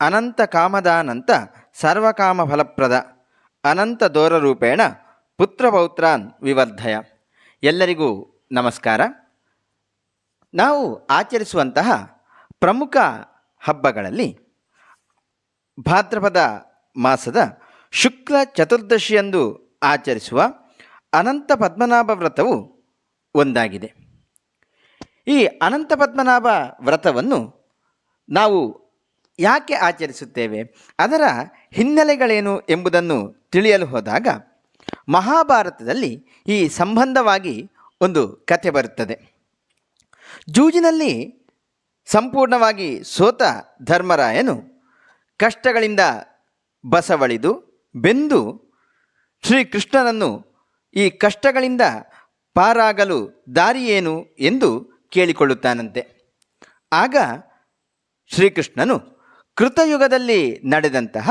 ಅನಂತ ಕಾಮದಾನಂತ ಸರ್ವಕಾಮ ಫಲಪ್ರದ ಅನಂತ ದೋರರೂಪೇಣ ಪುತ್ರಪೌತ್ರಾನ್ ವಿವರ್ಧಯ. ಎಲ್ಲರಿಗೂ ನಮಸ್ಕಾರ. ನಾವು ಆಚರಿಸುವಂತಹ ಪ್ರಮುಖ ಹಬ್ಬಗಳಲ್ಲಿ ಭಾದ್ರಪದ ಮಾಸದ ಶುಕ್ಲ ಚತುರ್ದಶಿಯಂದು ಆಚರಿಸುವ ಅನಂತ ಪದ್ಮನಾಭ ವ್ರತವು ಒಂದಾಗಿದೆ. ಈ ಅನಂತ ಪದ್ಮನಾಭ ವ್ರತವನ್ನು ನಾವು ಯಾಕೆ ಆಚರಿಸುತ್ತೇವೆ? ಅದರ ಹಿನ್ನೆಲೆಗಳೇನು ಎಂಬುದನ್ನು ತಿಳಿಯಲು ಹೋದಾಗ, ಮಹಾಭಾರತದಲ್ಲಿ ಈ ಸಂಬಂಧವಾಗಿ ಒಂದು ಕಥೆ ಬರುತ್ತದೆ. ಜೂಜಿನಲ್ಲಿ ಸಂಪೂರ್ಣವಾಗಿ ಸೋತ ಧರ್ಮರಾಯನು ಕಷ್ಟಗಳಿಂದ ಬಸವಳಿದು ಬೆಂದು ಶ್ರೀಕೃಷ್ಣನನ್ನು ಈ ಕಷ್ಟಗಳಿಂದ ಪಾರಾಗಲು ದಾರಿಯೇನು ಎಂದು ಕೇಳಿಕೊಳ್ಳುತ್ತಾನಂತೆ. ಆಗ ಶ್ರೀಕೃಷ್ಣನು ಕೃತಯುಗದಲ್ಲಿ ನಡೆದಂತಹ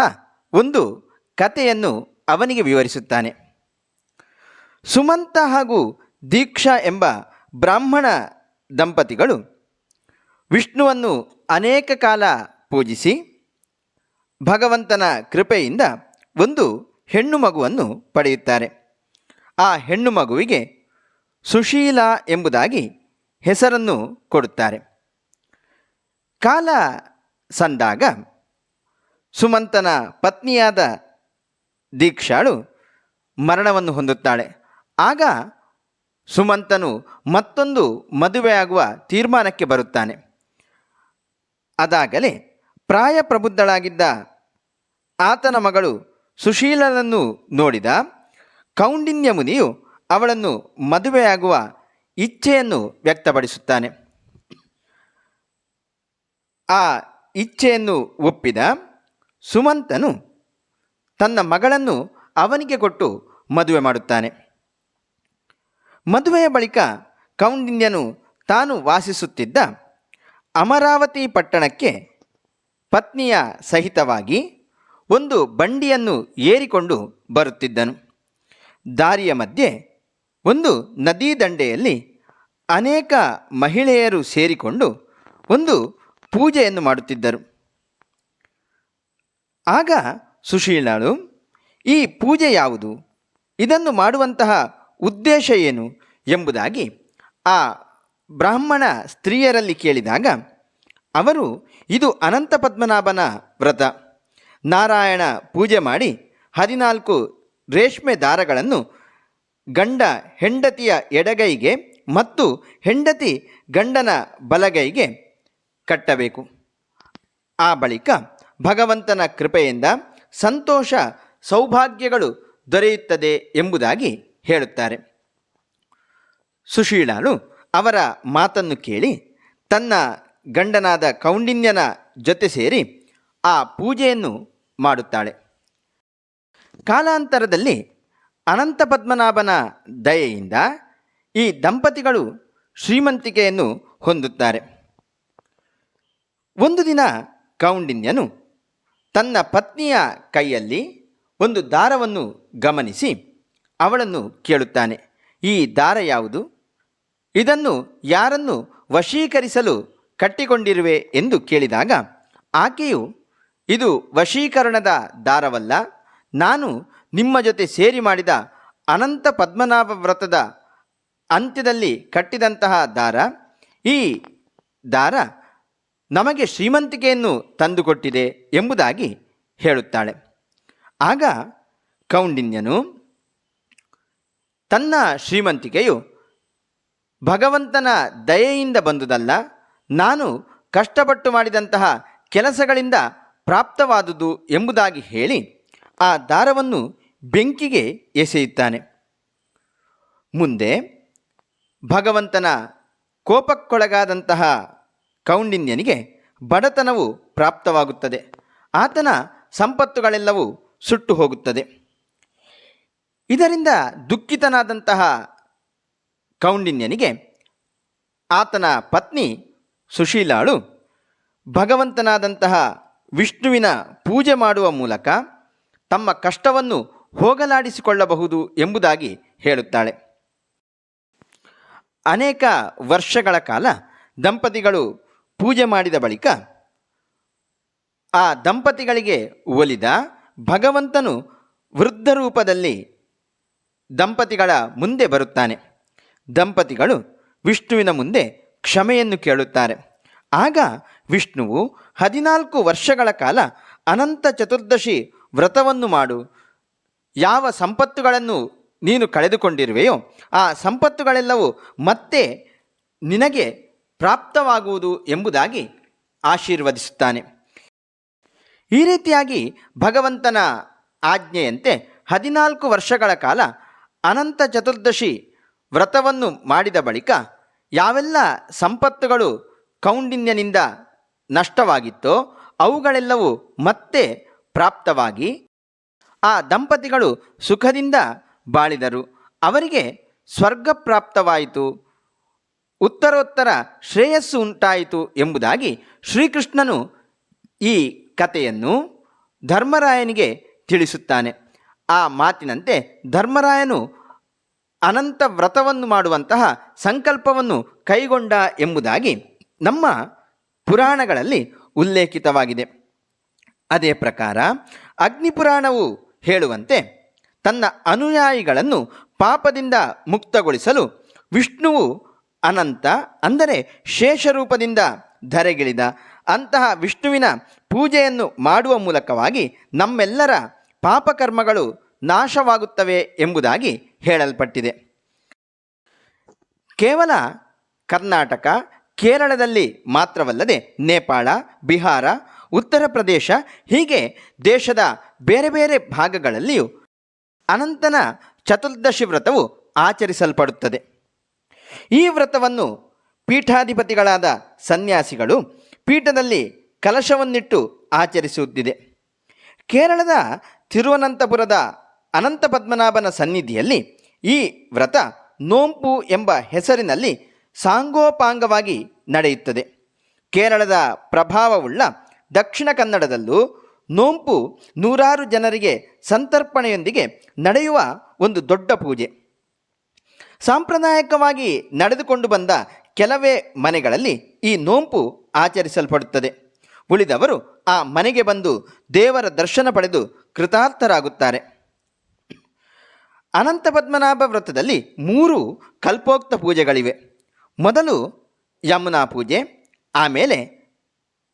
ಒಂದು ಕಥೆಯನ್ನು ಅವನಿಗೆ ವಿವರಿಸುತ್ತಾನೆ. ಸುಮಂತ ಹಾಗೂ ದೀಕ್ಷಾ ಎಂಬ ಬ್ರಾಹ್ಮಣ ದಂಪತಿಗಳು ವಿಷ್ಣುವನ್ನು ಅನೇಕ ಕಾಲ ಪೂಜಿಸಿ ಭಗವಂತನ ಕೃಪೆಯಿಂದ ಒಂದು ಹೆಣ್ಣು ಮಗುವನ್ನು ಪಡೆಯುತ್ತಾರೆ. ಆ ಹೆಣ್ಣು ಮಗುವಿಗೆ ಸುಶೀಲ ಎಂಬುದಾಗಿ ಹೆಸರನ್ನು ಕೊಡುತ್ತಾರೆ. ಕಾಲ ಸಂದಾಗ ಸುಮಂತನ ಪತ್ನಿಯಾದ ದೀಕ್ಷಾಳು ಮರಣವನ್ನು ಹೊಂದುತ್ತಾಳೆ. ಆಗ ಸುಮಂತನು ಮತ್ತೊಂದು ಮದುವೆಯಾಗುವ ತೀರ್ಮಾನಕ್ಕೆ ಬರುತ್ತಾನೆ. ಅದಾಗಲೇ ಪ್ರಾಯ ಪ್ರಬುದ್ಧಳಾಗಿದ್ದ ಆತನ ಮಗಳು ಸುಶೀಲನನ್ನು ನೋಡಿದ ಕೌಂಡಿನ್ಯ ಮುನಿಯು ಅವಳನ್ನು ಮದುವೆಯಾಗುವ ಇಚ್ಛೆಯನ್ನು ವ್ಯಕ್ತಪಡಿಸುತ್ತಾನೆ. ಆ ಇಚ್ಛೆಯನ್ನು ಒಪ್ಪಿದ ಸುಮಂತನು ತನ್ನ ಮಗಳನ್ನು ಅವನಿಗೆ ಕೊಟ್ಟು ಮದುವೆ ಮಾಡುತ್ತಾನೆ. ಮದುವೆಯ ಬಳಿಕ ಕೌಂಡಿನ್ಯನು ತಾನು ವಾಸಿಸುತ್ತಿದ್ದ ಅಮರಾವತಿ ಪಟ್ಟಣಕ್ಕೆ ಪತ್ನಿಯ ಸಹಿತವಾಗಿ ಒಂದು ಬಂಡಿಯನ್ನು ಏರಿಕೊಂಡು ಬರುತ್ತಿದ್ದನು. ದಾರಿಯ ಮಧ್ಯೆ ಒಂದು ನದಿ ದಂಡೆಯಲ್ಲಿ ಅನೇಕ ಮಹಿಳೆಯರು ಸೇರಿಕೊಂಡು ಒಂದು ಪೂಜೆಯನ್ನು ಮಾಡುತ್ತಿದ್ದರು. ಆಗ ಸುಶೀಲಾಳು, ಈ ಪೂಜೆ ಯಾವುದು? ಇದನ್ನು ಮಾಡುವಂತಹ ಉದ್ದೇಶ ಏನು? ಎಂಬುದಾಗಿ ಆ ಬ್ರಾಹ್ಮಣ ಸ್ತ್ರೀಯರಲ್ಲಿ ಕೇಳಿದಾಗ, ಅವರು ಇದು ಅನಂತ ಪದ್ಮನಾಭನ ವ್ರತ. ನಾರಾಯಣ ಪೂಜೆ ಮಾಡಿ ಹದಿನಾಲ್ಕು ರೇಷ್ಮೆ ದಾರಗಳನ್ನು ಗಂಡ ಹೆಂಡತಿಯ ಎಡಗೈಗೆ ಮತ್ತು ಹೆಂಡತಿ ಗಂಡನ ಬಲಗೈಗೆ ಕಟ್ಟಬೇಕು. ಆ ಬಳಿಕ ಭಗವಂತನ ಕೃಪೆಯಿಂದ ಸಂತೋಷ, ಸೌಭಾಗ್ಯಗಳು ದೊರೆಯುತ್ತದೆ ಎಂಬುದಾಗಿ ಹೇಳುತ್ತಾರೆ. ಸುಶೀಲಾಳು ಅವರ ಮಾತನ್ನು ಕೇಳಿ ತನ್ನ ಗಂಡನಾದ ಕೌಂಡಿನ್ಯನ ಜೊತೆ ಸೇರಿ ಆ ಪೂಜೆಯನ್ನು ಮಾಡುತ್ತಾಳೆ. ಕಾಲಾಂತರದಲ್ಲಿ ಅನಂತ ಪದ್ಮನಾಭನ ದಯೆಯಿಂದ ಈ ದಂಪತಿಗಳು ಶ್ರೀಮಂತಿಕೆಯನ್ನು ಹೊಂದುತ್ತಾರೆ. ಒಂದು ದಿನ ಕೌಂಡಿನ್ಯನು ತನ್ನ ಪತ್ನಿಯ ಕೈಯಲ್ಲಿ ಒಂದು ದಾರವನ್ನು ಗಮನಿಸಿ ಅವಳನ್ನು ಕೇಳುತ್ತಾನೆ, ಈ ದಾರ ಯಾವುದು? ಇದನ್ನು ಯಾರನ್ನು ವಶೀಕರಿಸಲು ಕಟ್ಟಿಕೊಂಡಿರುವೆ ಎಂದು ಕೇಳಿದಾಗ, ಆಕೆಯು, ಇದು ವಶೀಕರಣದ ದಾರವಲ್ಲ, ನಾನು ನಿಮ್ಮ ಜೊತೆ ಸೇರಿ ಮಾಡಿದ ಅನಂತ ಪದ್ಮನಾಭ ವ್ರತದ ಅಂತ್ಯದಲ್ಲಿ ಕಟ್ಟಿದಂತಹ ದಾರ, ಈ ದಾರ ನಮಗೆ ಶ್ರೀಮಂತಿಕೆಯನ್ನು ತಂದುಕೊಟ್ಟಿದೆ ಎಂಬುದಾಗಿ ಹೇಳುತ್ತಾಳೆ. ಆಗ ಕೌಂಡಿನ್ಯನು, ತನ್ನ ಶ್ರೀಮಂತಿಕೆಯು ಭಗವಂತನ ದಯೆಯಿಂದ ಬಂದುದಲ್ಲ, ನಾನು ಕಷ್ಟಪಟ್ಟು ಮಾಡಿದಂತಹ ಕೆಲಸಗಳಿಂದ ಪ್ರಾಪ್ತವಾದುದು ಎಂಬುದಾಗಿ ಹೇಳಿ ಆ ದಾರವನ್ನು ಬೆಂಕಿಗೆ ಎಸೆಯುತ್ತಾನೆ. ಮುಂದೆ ಭಗವಂತನ ಕೋಪಕ್ಕೊಳಗಾದಂತಹ ಕೌಂಡಿನ್ಯನಿಗೆ ಬಡತನವು ಪ್ರಾಪ್ತವಾಗುತ್ತದೆ. ಆತನ ಸಂಪತ್ತುಗಳೆಲ್ಲವೂ ಸುಟ್ಟು ಹೋಗುತ್ತದೆ. ಇದರಿಂದ ದುಃಖಿತನಾದಂತಹ ಕೌಂಡಿನ್ಯನಿಗೆ ಆತನ ಪತ್ನಿ ಸುಶೀಲಾಳು ಭಗವಂತನಾದಂತಹ ವಿಷ್ಣುವಿನ ಪೂಜೆ ಮಾಡುವ ಮೂಲಕ ತಮ್ಮ ಕಷ್ಟವನ್ನು ಹೋಗಲಾಡಿಸಿಕೊಳ್ಳಬಹುದು ಎಂಬುದಾಗಿ ಹೇಳುತ್ತಾಳೆ. ಅನೇಕ ವರ್ಷಗಳ ಕಾಲ ದಂಪತಿಗಳು ಪೂಜೆ ಮಾಡಿದ ಬಳಿಕ ಆ ದಂಪತಿಗಳಿಗೆ ಒಲಿದ ಭಗವಂತನು ವೃದ್ಧ ರೂಪದಲ್ಲಿ ದಂಪತಿಗಳ ಮುಂದೆ ಬರುತ್ತಾನೆ. ದಂಪತಿಗಳು ವಿಷ್ಣುವಿನ ಮುಂದೆ ಕ್ಷಮೆಯನ್ನು ಕೇಳುತ್ತಾರೆ. ಆಗ ವಿಷ್ಣುವು ಹದಿನಾಲ್ಕು ವರ್ಷಗಳ ಕಾಲ ಅನಂತ ಚತುರ್ದಶಿ ವ್ರತವನ್ನು ಮಾಡು. ಯಾವ ಸಂಪತ್ತುಗಳನ್ನು ನೀನು ಕಳೆದುಕೊಂಡಿರುವೆಯೋ ಆ ಸಂಪತ್ತುಗಳೆಲ್ಲವೂ ಮತ್ತೆ ನಿನಗೆ ಪ್ರಾಪ್ತವಾಗುವುದು ಎಂಬುದಾಗಿ ಆಶೀರ್ವದಿಸುತ್ತಾನೆ. ಈ ರೀತಿಯಾಗಿ ಭಗವಂತನ ಆಜ್ಞೆಯಂತೆ ಹದಿನಾಲ್ಕು ವರ್ಷಗಳ ಕಾಲ ಅನಂತ ಚತುರ್ದಶಿ ವ್ರತವನ್ನು ಮಾಡಿದ ಬಳಿಕ ಯಾವೆಲ್ಲ ಸಂಪತ್ತುಗಳು ಕೌಂಡಿನ್ಯನಿಂದ ನಷ್ಟವಾಗಿತ್ತೋ ಅವುಗಳೆಲ್ಲವೂ ಮತ್ತೆ ಪ್ರಾಪ್ತವಾಗಿ ಆ ದಂಪತಿಗಳು ಸುಖದಿಂದ ಬಾಳಿದರು. ಅವರಿಗೆ ಸ್ವರ್ಗ ಪ್ರಾಪ್ತವಾಯಿತು. ಉತ್ತರೋತ್ತರ ಶ್ರೇಯಸ್ಸು ಉಂಟಾಯಿತು ಎಂಬುದಾಗಿ ಶ್ರೀಕೃಷ್ಣನು ಈ ಕಥೆಯನ್ನು ಧರ್ಮರಾಯನಿಗೆ ತಿಳಿಸುತ್ತಾನೆ. ಆ ಮಾತಿನಂತೆ ಧರ್ಮರಾಯನು ಅನಂತ ವ್ರತವನ್ನು ಮಾಡುವಂತಹ ಸಂಕಲ್ಪವನ್ನು ಕೈಗೊಂಡ ಎಂಬುದಾಗಿ ನಮ್ಮ ಪುರಾಣಗಳಲ್ಲಿ ಉಲ್ಲೇಖಿತವಾಗಿದೆ. ಅದೇ ಪ್ರಕಾರ ಅಗ್ನಿಪುರಾಣವು ಹೇಳುವಂತೆ ತನ್ನ ಅನುಯಾಯಿಗಳನ್ನು ಪಾಪದಿಂದ ಮುಕ್ತಗೊಳಿಸಲು ವಿಷ್ಣುವು ಅನಂತ ಅಂದರೆ ಶೇಷರೂಪದಿಂದ ಧರೆಗಿಳಿದ ಅಂತಹ ವಿಷ್ಣುವಿನ ಪೂಜೆಯನ್ನು ಮಾಡುವ ಮೂಲಕವಾಗಿ ನಮ್ಮೆಲ್ಲರ ಪಾಪಕರ್ಮಗಳು ನಾಶವಾಗುತ್ತವೆ ಎಂಬುದಾಗಿ ಹೇಳಲ್ಪಟ್ಟಿದೆ. ಕೇವಲ ಕರ್ನಾಟಕ, ಕೇರಳದಲ್ಲಿ ಮಾತ್ರವಲ್ಲದೆ ನೇಪಾಳ, ಬಿಹಾರ, ಉತ್ತರ ಪ್ರದೇಶ, ಹೀಗೆ ದೇಶದ ಬೇರೆ ಬೇರೆ ಭಾಗಗಳಲ್ಲಿಯೂ ಅನಂತನ ಚತುರ್ದಶಿ ವ್ರತವು ಆಚರಿಸಲ್ಪಡುತ್ತದೆ. ಈ ವ್ರತವನ್ನು ಪೀಠಾಧಿಪತಿಗಳಾದ ಸನ್ಯಾಸಿಗಳು ಪೀಠದಲ್ಲಿ ಕಲಶವನ್ನಿಟ್ಟು ಆಚರಿಸುತ್ತಿದೆ. ಕೇರಳದ ತಿರುವನಂತಪುರದ ಅನಂತ ಪದ್ಮನಾಭನ ಸನ್ನಿಧಿಯಲ್ಲಿ ಈ ವ್ರತ ನೋಂಪು ಎಂಬ ಹೆಸರಿನಲ್ಲಿ ಸಾಂಗೋಪಾಂಗವಾಗಿ ನಡೆಯುತ್ತದೆ. ಕೇರಳದ ಪ್ರಭಾವವುಳ್ಳ ದಕ್ಷಿಣ ಕನ್ನಡದಲ್ಲೂ ನೋಂಪು ನೂರಾರು ಜನರಿಗೆ ಸಂತರ್ಪಣೆಯೊಂದಿಗೆ ನಡೆಯುವ ಒಂದು ದೊಡ್ಡ ಪೂಜೆ. ಸಾಂಪ್ರದಾಯಿಕವಾಗಿ ನಡೆದುಕೊಂಡು ಬಂದ ಕೆಲವೇ ಮನೆಗಳಲ್ಲಿ ಈ ನೋಂಪು ಆಚರಿಸಲ್ಪಡುತ್ತದೆ. ಉಳಿದವರು ಆ ಮನೆಗೆ ಬಂದು ದೇವರ ದರ್ಶನ ಪಡೆದು ಕೃತಾರ್ಥರಾಗುತ್ತಾರೆ. ಅನಂತ ಪದ್ಮನಾಭ ವ್ರತದಲ್ಲಿ ಮೂರು ಕಲ್ಪೋಕ್ತ ಪೂಜೆಗಳಿವೆ. ಮೊದಲು ಯಮುನಾ ಪೂಜೆ, ಆಮೇಲೆ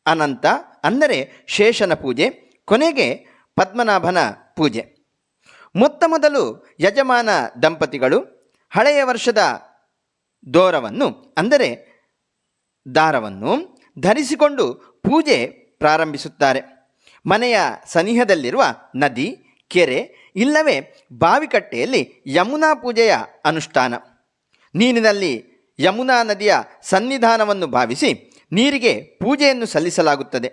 ಅನಂತ, ಅಂದರೆ ಶೇಷನ ಪೂಜೆ, ಕೊನೆಗೆ ಪದ್ಮನಾಭನ ಪೂಜೆ. ಮೊತ್ತ ಮೊದಲು ಯಜಮಾನ ದಂಪತಿಗಳು ಹಳೆಯ ವರ್ಷದ ದೋರವನ್ನು, ಅಂದರೆ ದಾರವನ್ನು ಧರಿಸಿಕೊಂಡು ಪೂಜೆ ಪ್ರಾರಂಭಿಸುತ್ತಾರೆ. ಮನೆಯ ಸನಿಹದಲ್ಲಿರುವ ನದಿ, ಕೆರೆ, ಇಲ್ಲವೇ ಬಾವಿಕಟ್ಟೆಯಲ್ಲಿ ಯಮುನಾ ಪೂಜೆಯ ಅನುಷ್ಠಾನ. ನೀರಿನಲ್ಲಿ ಯಮುನಾ ನದಿಯ ಸನ್ನಿಧಾನವನ್ನು ಭಾವಿಸಿ ನೀರಿಗೆ ಪೂಜೆಯನ್ನು ಸಲ್ಲಿಸಲಾಗುತ್ತದೆ.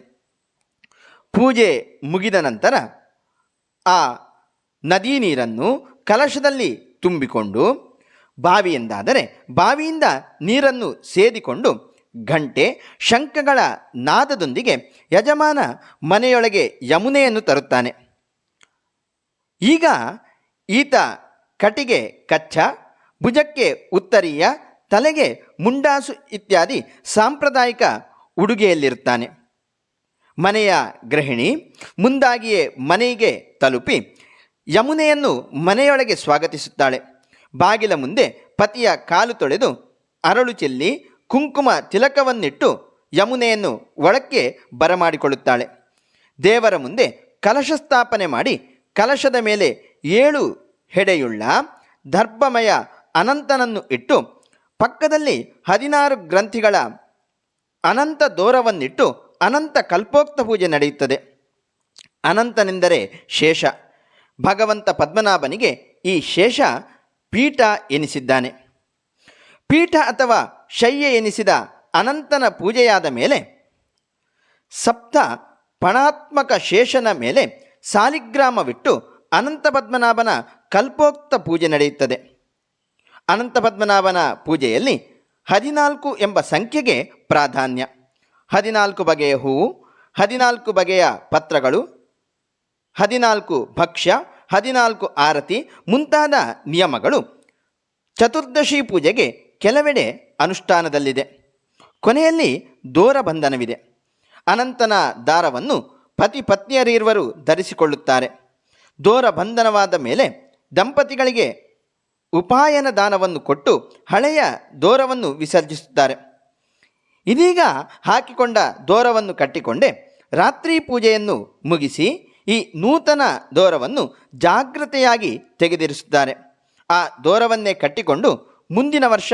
ಪೂಜೆ ಮುಗಿದ ನಂತರ ಆ ನದಿ ನೀರನ್ನು ಕಲಶದಲ್ಲಿ ತುಂಬಿಕೊಂಡು ಬಾವಿಯೆಂದಾದರೆ ಬಾವಿಯಿಂದ ನೀರನ್ನು ಸೇದಿಕೊಂಡು ಘಂಟೆ ಶಂಖಗಳ ನಾದದೊಂದಿಗೆ ಯಜಮಾನ ಮನೆಯೊಳಗೆ ಯಮುನೆಯನ್ನು ತರುತ್ತಾನೆ. ಈಗ ಈತ ಕಟಿಗೆ ಕಚ್ಚ, ಭುಜಕ್ಕೆ ಉತ್ತರಿಯ, ತಲೆಗೆ ಮುಂಡಾಸು ಇತ್ಯಾದಿ ಸಾಂಪ್ರದಾಯಿಕ ಉಡುಗೆಯಲ್ಲಿರುತ್ತಾನೆ. ಮನೆಯ ಗೃಹಿಣಿ ಮುಂದಾಗಿಯೇ ಮನೆಗೆ ತಲುಪಿ ಯಮುನೆಯನ್ನು ಮನೆಯೊಳಗೆ ಸ್ವಾಗತಿಸುತ್ತಾಳೆ. ಬಾಗಿಲ ಮುಂದೆ ಪತಿಯ ಕಾಲು ತೊಳೆದು ಅರಳು ಚೆಲ್ಲಿ ಕುಂಕುಮ ತಿಲಕವನ್ನಿಟ್ಟು ಯಮುನೆಯನ್ನು ಒಳಕ್ಕೆ ಬರಮಾಡಿಕೊಳ್ಳುತ್ತಾಳೆ. ದೇವರ ಮುಂದೆ ಕಲಶ ಸ್ಥಾಪನೆ ಮಾಡಿ ಕಲಶದ ಮೇಲೆ ಏಳು ಹೆಡೆಯುಳ್ಳ ದರ್ಭಮಯ ಅನಂತನನ್ನು ಇಟ್ಟು ಪಕ್ಕದಲ್ಲಿ ಹದಿನಾರು ಗ್ರಂಥಿಗಳ ಅನಂತ ದೋರವನ್ನಿಟ್ಟು ಅನಂತ ಕಲ್ಪೋಕ್ತ ಪೂಜೆ ನಡೆಯುತ್ತದೆ. ಅನಂತನೆಂದರೆ ಶೇಷ. ಭಗವಂತ ಪದ್ಮನಾಭನಿಗೆ ಈ ಶೇಷ ಪೀಠ ಎನಿಸಿದ್ದಾನೆ. ಪೀಠ ಅಥವಾ ಶಯ್ಯ ಎನಿಸಿದ ಅನಂತನ ಪೂಜೆಯಾದ ಮೇಲೆ, ಸಪ್ತ ಪಣಾತ್ಮಕ ಶೇಷನ ಮೇಲೆ ಸಾಲಿಗ್ರಾಮವಿಟ್ಟು ಅನಂತ ಪದ್ಮನಾಭನ ಕಲ್ಪೋಕ್ತ ಪೂಜೆ ನಡೆಯುತ್ತದೆ. ಅನಂತ ಪದ್ಮನಾಭನ ಪೂಜೆಯಲ್ಲಿ ಹದಿನಾಲ್ಕು ಎಂಬ ಸಂಖ್ಯೆಗೆ ಪ್ರಾಧಾನ್ಯ. ಹದಿನಾಲ್ಕು ಬಗೆಯ ಹೂವು, ಹದಿನಾಲ್ಕು ಬಗೆಯ ಪತ್ರಗಳು, ಹದಿನಾಲ್ಕು ಭಕ್ಷ್ಯ ಹದಿನಾಲ್ಕು ಆರತಿ ಮುಂತಾದ ನಿಯಮಗಳು ಚತುರ್ದಶಿ ಪೂಜೆಗೆ ಕೆಲವೆಡೆ ಅನುಷ್ಠಾನದಲ್ಲಿದೆ. ಕೊನೆಯಲ್ಲಿ ದೋರಬಂಧನವಿದೆ ಅನಂತನ ದಾರವನ್ನು ಪತಿ ಪತ್ನಿಯರಿರುವರು ಧರಿಸಿಕೊಳ್ಳುತ್ತಾರೆ. ದೋರ ಬಂಧನವಾದ ಮೇಲೆ ದಂಪತಿಗಳಿಗೆ ಉಪಾಯನ ದಾನವನ್ನು ಕೊಟ್ಟು ಹಳೆಯ ದೋರವನ್ನು ವಿಸರ್ಜಿಸುತ್ತಾರೆ. ಇದೀಗ ಹಾಕಿಕೊಂಡ ದೋರವನ್ನು ಕಟ್ಟಿಕೊಂಡೆ ರಾತ್ರಿ ಪೂಜೆಯನ್ನು ಮುಗಿಸಿ ಈ ನೂತನ ದೋರವನ್ನು ಜಾಗ್ರತೆಯಾಗಿ ತೆಗೆದಿರಿಸುತ್ತಾರೆ. ಆ ದೋರವನ್ನೇ ಕಟ್ಟಿಕೊಂಡು ಮುಂದಿನ ವರ್ಷ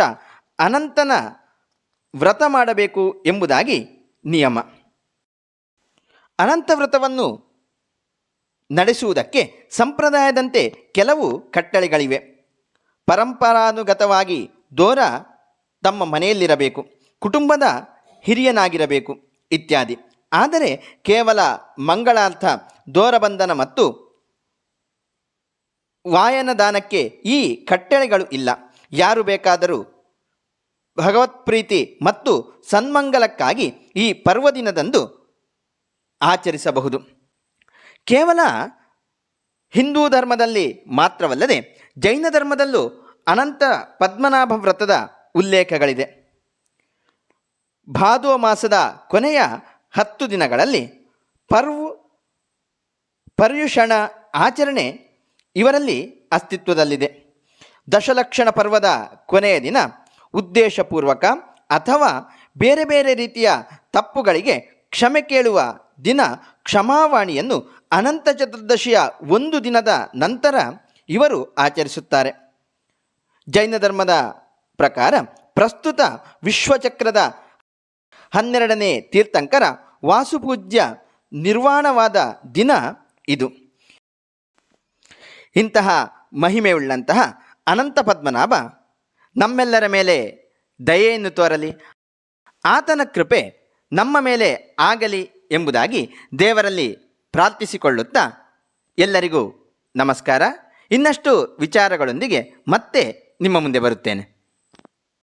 ಅನಂತನ ವ್ರತ ಮಾಡಬೇಕು ಎಂಬುದಾಗಿ ನಿಯಮ. ಅನಂತ ವ್ರತವನ್ನು ನಡೆಸುವುದಕ್ಕೆ ಸಂಪ್ರದಾಯದಂತೆ ಕೆಲವು ಕಟ್ಟಳೆಗಳಿವೆ. ಪರಂಪರಾನುಗತವಾಗಿ ದೋರ ತಮ್ಮ ಮನೆಯಲ್ಲಿರಬೇಕು, ಕುಟುಂಬದ ಹಿರಿಯನಾಗಿರಬೇಕು ಇತ್ಯಾದಿ. ಆದರೆ ಕೇವಲ ಮಂಗಳಾರ್ಥ ದೋರಬಂಧನ ಮತ್ತು ವಾಯನದಾನಕ್ಕೆ ಈ ಕಟ್ಟಳೆಗಳು ಇಲ್ಲ. ಯಾರು ಬೇಕಾದರೂ ಭಗವತ್ಪ್ರೀತಿ ಮತ್ತು ಸನ್ಮಂಗಲಕ್ಕಾಗಿ ಈ ಪರ್ವದಿನದಂದು ಆಚರಿಸಬಹುದು. ಕೇವಲ ಹಿಂದೂ ಧರ್ಮದಲ್ಲಿ ಮಾತ್ರವಲ್ಲದೆ ಜೈನ ಧರ್ಮದಲ್ಲೂ ಅನಂತ ಪದ್ಮನಾಭ ವ್ರತದ ಉಲ್ಲೇಖಗಳಿದೆ. ಭಾದೋ ಮಾಸದ ಕೊನೆಯ ಹತ್ತು ದಿನಗಳಲ್ಲಿ ಪರ್ವ್ ಪರ್ಯುಷಣ ಆಚರಣೆ ಇವರಲ್ಲಿ ಅಸ್ತಿತ್ವದಲ್ಲಿದೆ. ದಶಲಕ್ಷಣ ಪರ್ವದ ಕೊನೆಯ ದಿನ ಉದ್ದೇಶಪೂರ್ವಕ ಅಥವಾ ಬೇರೆ ಬೇರೆ ರೀತಿಯ ತಪ್ಪುಗಳಿಗೆ ಕ್ಷಮೆ ಕೇಳುವ ದಿನ ಕ್ಷಮಾವಾಣಿಯನ್ನು ಅನಂತ ಚತುರ್ದಶಿಯ ಒಂದು ದಿನದ ನಂತರ ಇವರು ಆಚರಿಸುತ್ತಾರೆ. ಜೈನ ಧರ್ಮದ ಪ್ರಕಾರ ಪ್ರಸ್ತುತ ವಿಶ್ವಚಕ್ರದ ಹನ್ನೆರಡನೇ ತೀರ್ಥಂಕರ ವಾಸುಪೂಜ್ಯ ನಿರ್ವಾಣವಾದ ದಿನ ಇದು. ಇಂತಹ ಮಹಿಮೆಯುಳ್ಳಂತಹ ಅನಂತ ಪದ್ಮನಾಭ ನಮ್ಮೆಲ್ಲರ ಮೇಲೆ ದಯೆಯನ್ನು ತೋರಲಿ. ಆತನ ಕೃಪೆ ನಮ್ಮ ಮೇಲೆ ಆಗಲಿ ಎಂಬುದಾಗಿ ದೇವರಲ್ಲಿ ಪ್ರಾರ್ಥಿಸಿಕೊಳ್ಳುತ್ತಾ ಎಲ್ಲರಿಗೂ ನಮಸ್ಕಾರ. ಇನ್ನಷ್ಟು ವಿಚಾರಗಳೊಂದಿಗೆ ಮತ್ತೆ ನಿಮ್ಮ ಮುಂದೆ ಬರುತ್ತೇನೆ.